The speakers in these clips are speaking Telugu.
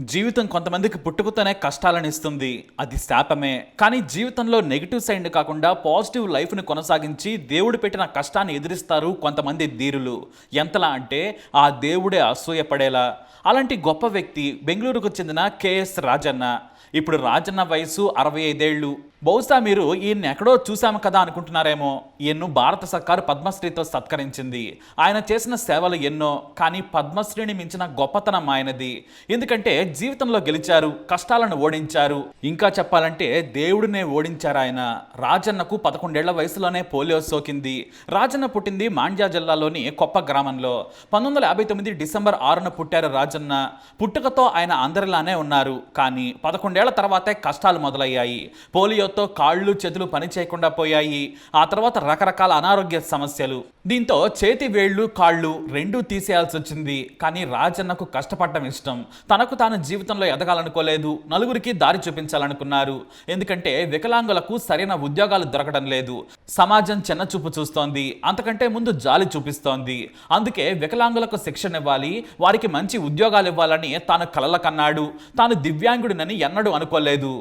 జీవితం కొంతమందికి పుట్టుకతోనే కష్టాలను ఇస్తుంది అది శాపమే. కానీ జీవితంలో నెగిటివ్ సైడ్ కాకుండా పాజిటివ్ లైఫ్ని కొనసాగించి దేవుడు పెట్టిన కష్టాన్ని ఎదిరిస్తారు కొంతమంది ధీరులు. ఎంతలా అంటే ఆ దేవుడే అసూయపడేలా అలాంటి గొప్ప వ్యక్తి బెంగళూరుకు చెందిన కేఎస్ రాజన్న. ఇప్పుడు రాజన్న వయసు అరవై ఐదేళ్ళు బహుశా మీరు ఈయన్ని ఎక్కడో చూశాము కదా అనుకుంటున్నారేమో. ఈయన్ను భారత సర్కారు పద్మశ్రీతో సత్కరించింది. ఆయన చేసిన సేవలు ఎన్నో కానీ పద్మశ్రీని మించిన గొప్పతనం ఆయనది. ఎందుకంటే జీవితంలో గెలిచారు కష్టాలను ఓడించారు. ఇంకా చెప్పాలంటే దేవుడినే ఓడించారు ఆయన. రాజన్నకు పదకొండేళ్ళ వయసులోనే పోలియో సోకింది. రాజన్న పుట్టింది మాండ్యా జిల్లాలోని కొప్ప గ్రామంలో. పంతొమ్మిది వందల యాభై తొమ్మిది డిసెంబర్ ఆరున పుట్టారు రాజన్న. పుట్టుకతో ఆయన అందరిలానే ఉన్నారు. కానీ పదకొండేళ్ళ తర్వాతే కష్టాలు మొదలయ్యాయి. పోలియోతో కాళ్ళు చేతులు పని చేయకుండా పోయాయి. ఆ తర్వాత రకరకాల అనారోగ్య సమస్యలు. దీంతో చేతి వేళ్ళు కాళ్ళు రెండూ తీసేయాల్సి వచ్చింది. కానీ రాజన్నకు కష్టపడటం ఇష్టం. తనకు తాను జీవితంలో ఎదగాలనుకోలేదు నలుగురికి దారి చూపించాలనుకున్నారు. ఎందుకంటే వికలాంగులకు సరైన ఉద్యోగాలు దొరకడం లేదు. సమాజం చిన్న చూపు చూస్తోంది అంతకంటే ముందు జాలి చూపిస్తోంది. అందుకే వికలాంగులకు శిక్షణ ఇవ్వాలి వారికి మంచి ఉద్యోగాలు ఇవ్వాలని తాను కలల కన్నాడు తాను దివ్యాంగుడినని ఎన్నడూ అనుకోలేదు.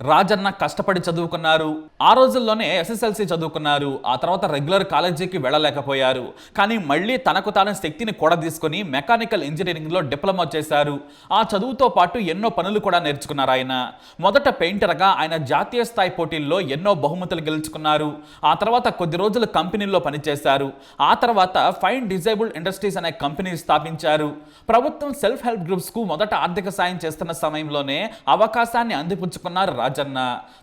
రాజన్న కష్టపడి చదువుకున్నారు. ఆ రోజుల్లోనే ఎస్ఎస్ఎల్సి చదువుకున్నారు. ఆ తర్వాత రెగ్యులర్ కాలేజీకి వెళ్ళలేకపోయారు. కానీ మళ్ళీ తనకు తాను శక్తిని కూడా తీసుకుని మెకానికల్ ఇంజనీరింగ్లో డిప్లొమా చేశారు. ఆ చదువుతో పాటు ఎన్నో పనులు కూడా నేర్చుకున్నారు ఆయన. మొదట పెయింటర్గా ఆయన జాతీయ స్థాయి పోటీల్లో ఎన్నో బహుమతులు గెలుచుకున్నారు. ఆ తర్వాత కొద్ది రోజులు కంపెనీల్లో పనిచేశారు. ఆ తర్వాత ఫైన్ డిజైబుల్ ఇండస్ట్రీస్ అనే కంపెనీ స్థాపించారు. ప్రభుత్వం సెల్ఫ్ హెల్ప్ గ్రూప్స్కు మొదట ఆర్థిక సాయం చేస్తున్న సమయంలోనే అవకాశాన్ని అందిపుచ్చుకున్నారు రాజన్న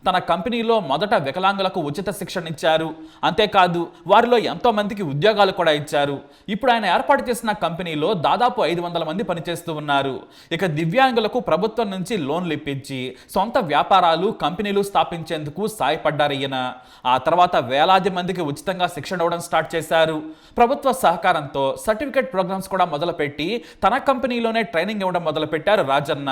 తన కంపెనీలో మొదట వికలాంగులకు ఉచిత శిక్షణ ఇచ్చారు. అంతేకాదు వారిలో ఎంతో మందికి ఉద్యోగాలు కూడా ఇచ్చారు. ఇప్పుడు ఆయన ఏర్పాటు చేసిన కంపెనీలో దాదాపు ఐదు వందల మంది పనిచేస్తూ ఉన్నారు. ఇక దివ్యాంగులకు ప్రభుత్వం నుంచి లోన్లు ఇప్పించి సొంత వ్యాపారాలు కంపెనీలు స్థాపించేందుకు సాయపడ్డారు ఈయన. ఆ తర్వాత వేలాది మందికి ఉచితంగా శిక్షణ ఇవ్వడం స్టార్ట్ చేశారు. ప్రభుత్వ సహకారంతో సర్టిఫికేట్ ప్రోగ్రామ్స్ కూడా మొదలుపెట్టి తన కంపెనీలోనే ట్రైనింగ్ ఇవ్వడం మొదలుపెట్టారు రాజన్న.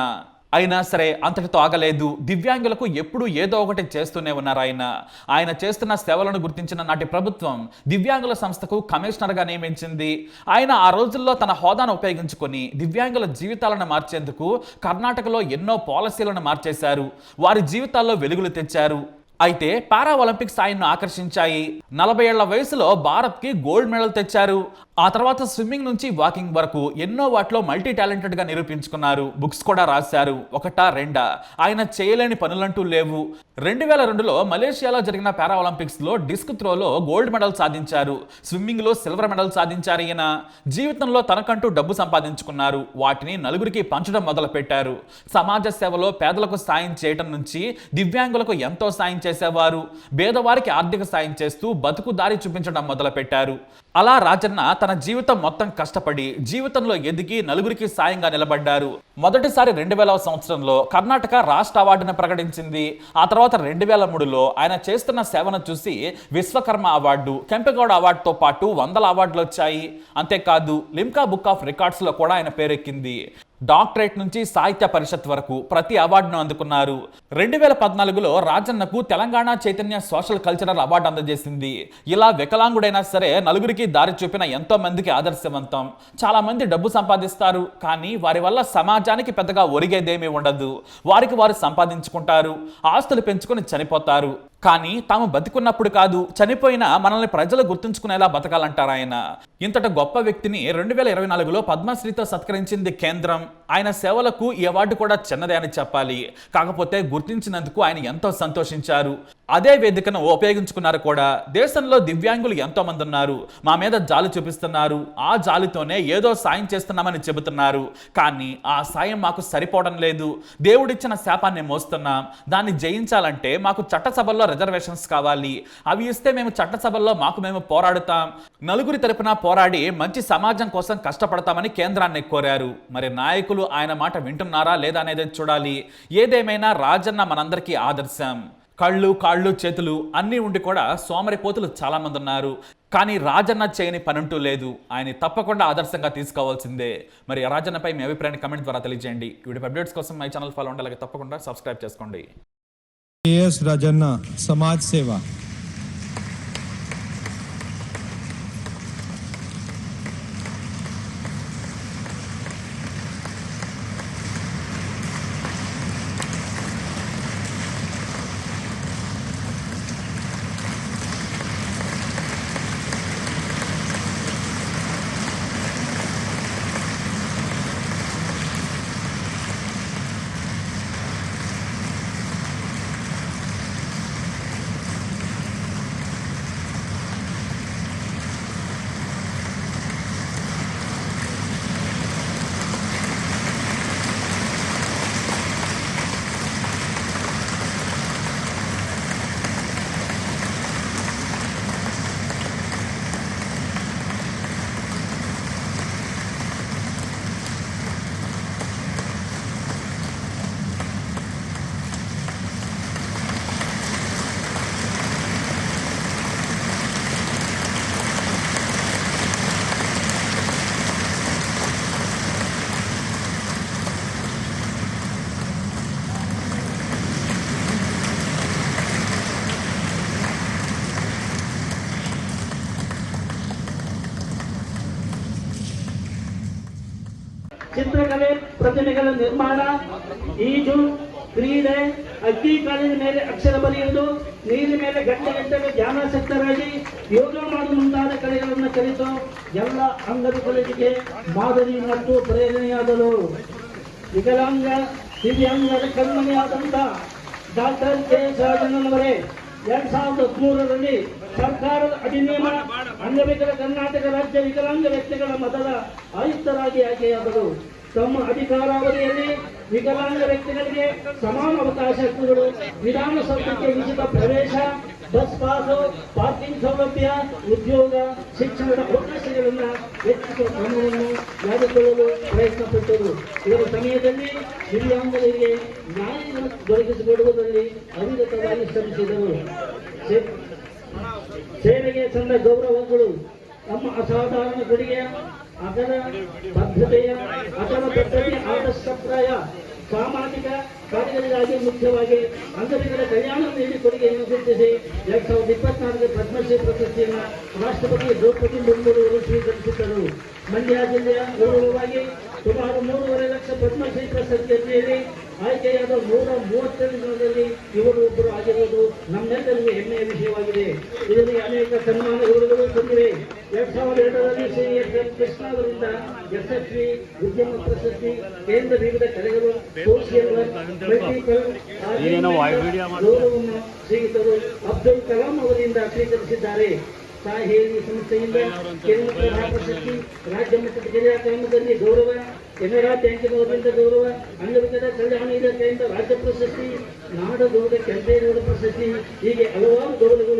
అయినా సరే అంతటితో ఆగలేదు. దివ్యాంగులకు ఎప్పుడూ ఏదో ఒకటి చేస్తూనే ఉన్నారు ఆయన. ఆయన చేస్తున్న సేవలను గుర్తించిన నాటి ప్రభుత్వం దివ్యాంగుల సంస్థకు కమిషనర్గా నియమించింది. ఆయన ఆ రోజుల్లో తన హోదాను ఉపయోగించుకొని దివ్యాంగుల జీవితాలను మార్చేందుకు కర్ణాటకలో ఎన్నో పాలసీలను మార్చేశారు. వారి జీవితాల్లో వెలుగులు తెచ్చారు. అయితే పారా ఒలింపిక్స్ ఆయన్ను ఆకర్షించాయి. నలభై ఏళ్ళ వయసులో భారత్కి గోల్డ్ మెడల్ తెచ్చారు. ఆ తర్వాత స్విమ్మింగ్ నుంచి వాకింగ్ వరకు ఎన్నో వాటిలో మల్టీ టాలెంటెడ్గా నిరూపించుకున్నారు. బుక్స్ కూడా రాశారు. ఒకటా రెండా? ఆయన చేయలేని పనులంటూ లేవు. రెండు వేల రెండులో మలేషియాలో జరిగిన పారా ఒలింపిక్స్లో డిస్క్ త్రోలో గోల్డ్ మెడల్ సాధించారు. స్విమ్మింగ్లో సిల్వర్ మెడల్ సాధించారు ఈయన. జీవితంలో తనకంటూ డబ్బు సంపాదించుకున్నారు. వాటిని నలుగురికి పంచడం మొదలుపెట్టారు. సమాజ సేవలో పేదలకు సాయం చేయటం నుంచి దివ్యాంగులకు ఎంతో సాయం చేసేవారు. పేదవారికి ఆర్థిక సాయం చేస్తూ బతుకు దారి చూపించడం మొదలుపెట్టారు. అలా రాజన్న తన జీవితం మొత్తం కష్టపడి జీవితంలో ఎదిగి నలుగురికి సాయంగా నిలబడ్డారు. మొదటిసారి రెండు వేల సంవత్సరంలో కర్ణాటక రాష్ట్ర అవార్డును ప్రకటించింది. ఆ తర్వాత రెండు వేల మూడులో ఆయన చేస్తున్న సేవను చూసి విశ్వకర్మ అవార్డు కెంపెగౌడ అవార్డుతో పాటు వందల అవార్డులు వచ్చాయి. అంతేకాదు లిమ్కా బుక్ ఆఫ్ రికార్డ్స్లో కూడా ఆయన పేరెక్కింది. డాక్టరేట్ నుంచి సాహిత్య పరిషత్ వరకు ప్రతి అవార్డును అందుకున్నారు. రెండు వేల పద్నాలుగులో రాజన్నకు Telangana Chaitanya social cultural award అందజేసింది. ఇలా వికలాంగుడైనా సరే నలుగురికి దారి చూపిన ఎంతో మందికి ఆదర్శవంతం. చాలా మంది డబ్బు సంపాదిస్తారు కానీ వారి వల్ల సమాజానికి పెద్దగా ఒరిగేదేమీ ఉండదు. వారికి వారు సంపాదించుకుంటారు ఆస్తులు పెంచుకొని చనిపోతారు. కానీ తాము బతికున్నప్పుడు కాదు చనిపోయినా మనల్ని ప్రజలు గుర్తుంచుకునేలా బతకాలంటారు ఆయన. ఇంతట గొప్ప వ్యక్తిని రెండు వేల ఇరవై నాలుగులో పద్మశ్రీతో సత్కరించింది కేంద్రం. ఆయన సేవలకు ఈ అవార్డు కూడా చిన్నదే అని చెప్పాలి. కాకపోతే గుర్తించినందుకు ఆయన ఎంతో సంతోషించారు. అదే వేదికను ఉపయోగించుకున్నారు కూడా. దేశంలో దివ్యాంగులు ఎంతోమంది ఉన్నారు. మా మీద జాలి చూపిస్తున్నారు. ఆ జాలితోనే ఏదో సాయం చేస్తున్నామని చెబుతున్నారు. కానీ ఆ సాయం మాకు సరిపోవడం లేదు. దేవుడిచ్చిన శాపాన్ని మోస్తున్నాం. దాన్ని జయించాలంటే మాకు చట్టసభల్లో రిజర్వేషన్స్ కావాలి. అవి ఇస్తే మేము చట్టసభల్లో మాకు మేము పోరాడుతాం. నలుగురి తరపున పోరాడి మంచి సమాజం కోసం కష్టపడతామని కేంద్రాన్ని కోరారు. మరి నాయకులు ఆయన మాట వింటున్నారా లేదా అనేది చూడాలి. ఏదేమైనా రాజన్న మనందరికీ ఆదర్శం. కళ్ళు కాళ్ళు చేతులు అన్నీ ఉండి కూడా సోమరిపోతులు చాలామంది ఉన్నారు. కానీ రాజన్న చేయని పనంటూ లేదు. ఆయన తప్పకుండా ఆదర్శంగా తీసుకోవాల్సిందే. మరి రాజన్నపై మీ అభిప్రాయాన్ని కమెంట్ ద్వారా తెలియజేయండి. వీటి అప్డేట్స్ కోసం మై ఛానల్ ఫాలో ఉండాలి తప్పకుండా సబ్స్క్రైబ్ చేసుకోండి. రాజన్న సమాజ్ సేవ. ಚಿತ್ರಕಲೆ ಪ್ರತಿಮೆಗಳ ನಿರ್ಮಾಣ, ಈಜು, ಕ್ರೀಡೆ ಅಕ್ಕಿ ಕಾಲಿನ ಮೇಲೆ ಅಕ್ಷರ ಬರೆಯುವುದು ನೀರಿನ ಮೇಲೆ ಗಂಟೆ ಗಂಟೆಗೆ ಧ್ಯಾನಾಸಕ್ತರಾಗಿ ಯೋಗ ಮಾಡಲು ಮುಂತಾದ ಕಲೆಗಳನ್ನು ಕಲಿತು ಎಲ್ಲ ಅಂಗವಿಕಲರಿಗೆ ಮಾದರಿ ಮತ್ತು ಪ್ರೇರಣೆಯಾದರು ವಿಕಲಾಂಗ, ದಿವ್ಯಾಂಗದ ಕಣ್ಮಣಿಯಾದಂತ ಡಾಕ್ಟರ್ ಕೆ. ಸಹಜನವರೇ ಎರಡ್ ಸಾವಿರದ ಹದಿಮೂರರಲ್ಲಿ ಸರ್ಕಾರದ ಅಧಿನಿಯಮ ಅಂಗವಿಕಲ ಕರ್ನಾಟಕ ರಾಜ್ಯ ವಿಕಲಾಂಗ ವ್ಯಕ್ತಿಗಳ ಮತದ ಆಯುಕ್ತರಾಗಿ ಆಯ್ಕೆಯಾದರು ತಮ್ಮ ಅಧಿಕಾರಾವಧಿಯಲ್ಲಿ ವಿಕಲಾಂಗ ವ್ಯಕ್ತಿಗಳಿಗೆ ಸಮಾನ ಅವಕಾಶ ಹಕ್ಕುಗಳು ವಿಧಾನಸೌಧಕ್ಕೆ ಉಚಿತ ಪ್ರವೇಶ, ಬಸ್ ಪಾಸು, ಪಾರ್ಕಿಂಗ್ ಸೌಲಭ್ಯ, ಉದ್ಯೋಗ, ಶಿಕ್ಷಣದ ಅವಕಾಶಗಳನ್ನು ಹೆಚ್ಚಿಸುವ ಕ್ರಮವನ್ನು ಮಾಡಿಕೊಳ್ಳಲು ಪ್ರಯತ್ನ ಪಟ್ಟರು ಇದರ ಸಮಯದಲ್ಲಿ ದಿವ್ಯಾಂಗರಿಗೆ ನ್ಯಾಯ ದೊರಕಿಸಿಕೊಡುವುದರಲ್ಲಿ ಅವಿರತವಾಗಿ ಶ್ರಮಿಸಿದರು ಸೇವೆಗೆ ಸಂದ ಗೌರವಗಳು. ತಮ್ಮ ಅಸಾಧಾರಣ ಕೊಡುಗೆಯ ಅದರ ಬದ್ಧತೆಯ ಅದರ ಬದ್ಧತೆಯ ಆದರ್ಶಪ್ರಾಯ ಸಾಮಾಜಿಕ ಕಾರ್ಯಗಳಿಗಾಗಿ ಮುಖ್ಯವಾಗಿ ಅಂಗಡಿಗಳ ಕಲ್ಯಾಣ ನೀಡಿ ಕೊಡುಗೆಯನ್ನು ಗುರುತಿಸಿ ಎರಡ್ ಸಾವಿರದ ಇಪ್ಪತ್ನಾಲ್ಕು ಪದ್ಮಶ್ರೀ ಪ್ರಶಸ್ತಿಯನ್ನು ರಾಷ್ಟ್ರಪತಿ ದ್ರೌಪದಿ ಮುರ್ಮು ಅವರು ಸ್ವೀಕರಿಸಿದ್ದರು. ಮಂಡ್ಯ ಜಿಲ್ಲೆಯ ಗೌರವವಾಗಿ ಸುಮಾರು ಮೂರುವರೆ ಲಕ್ಷ ಪದ್ಮಶ್ರೀ ಪ್ರಶಸ್ತಿಯಲ್ಲಿ ಆಯ್ಕೆಯಾದ ನೂರ ಮೂವತ್ತೆರಡು ಜನರಲ್ಲಿ ಇವರು ಒಬ್ಬರು ಆಗಿರುವುದು ನಮ್ಮೆಲ್ಲರಿಗೂ ಹೆಮ್ಮೆಯ ವಿಷಯವಾಗಿದೆ. ಎಸ್ ಎಂ ಕೃಷ್ಣ ಅವರಿಂದ ಯಶಸ್ವಿ ಉದ್ಯಮ ಪ್ರಶಸ್ತಿ ಕೇಂದ್ರ ವಿವಿಧ ಕಲೆಗಳು ಸೋಷಿಯಲ್ ಗೌರವವನ್ನು ಶ್ರೀಯುತರು ಅಬ್ದುಲ್ ಕಲಾಂ ಅವರಿಂದ ಸ್ವೀಕರಿಸಿದ್ದಾರೆ. ಸಾಹೇರಿ ಸಂಸ್ಥೆಯಿಂದ ಕೇಂದ್ರ ಪ್ರಶಸ್ತಿ ರಾಜ್ಯ ಮಟ್ಟದ ಜಿಲ್ಲಾ ಕ್ರಮದಲ್ಲಿ ಗೌರವ ಕೆನರಾ ಬ್ಯಾಂಕಿನವರಿಂದ ಗೌರವ ಅಂಗವಿಕಲ ಕಲ್ಯಾಣ ಇಲಾಖೆಯಿಂದ ರಾಜ್ಯ ಪ್ರಶಸ್ತಿ ನಾಡಗೌಡ ಕೆಂಪೇಗೌಡ ಪ್ರಶಸ್ತಿ ಹೀಗೆ ಹಲವಾರು ಗೌರವಗಳು